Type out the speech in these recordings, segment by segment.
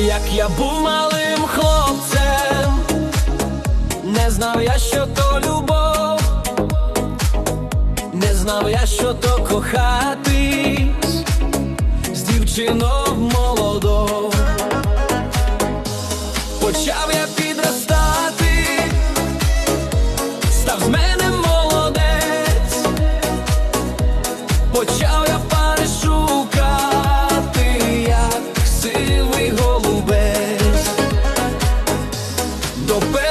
як я був малим хлопцем, не знав я, що то любов, не знав я, що то кохатись. З дівчиною молодою.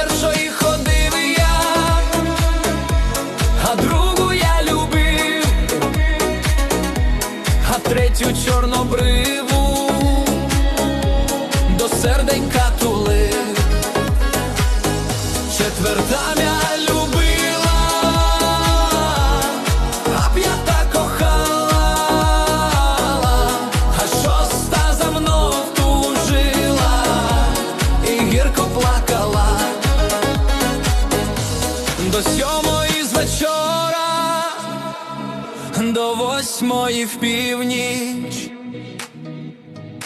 Першої ходив я, а другу я любив, а третю чорнобриву до серденька тулив. Четверта мя До сьомої з вечора, до восьмої в північ,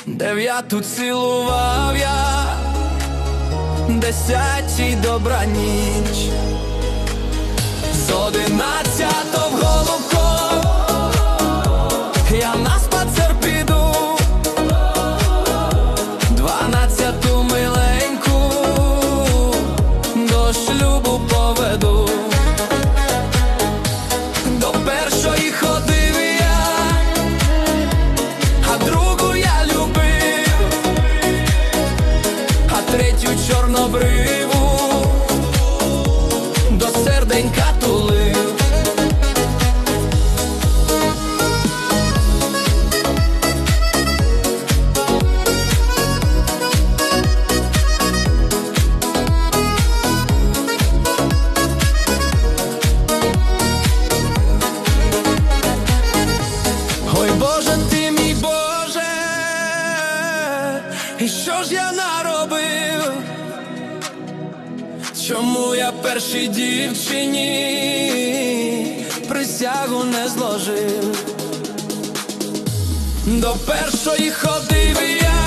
дев'яту цілував я десятій добра ніч, з одинадцятого чорнобриву до серденька тулив. Боже, ти мій Боже, і що ж я наробив? Чому я першій дівчині присягу не зложив? До першої ходив я,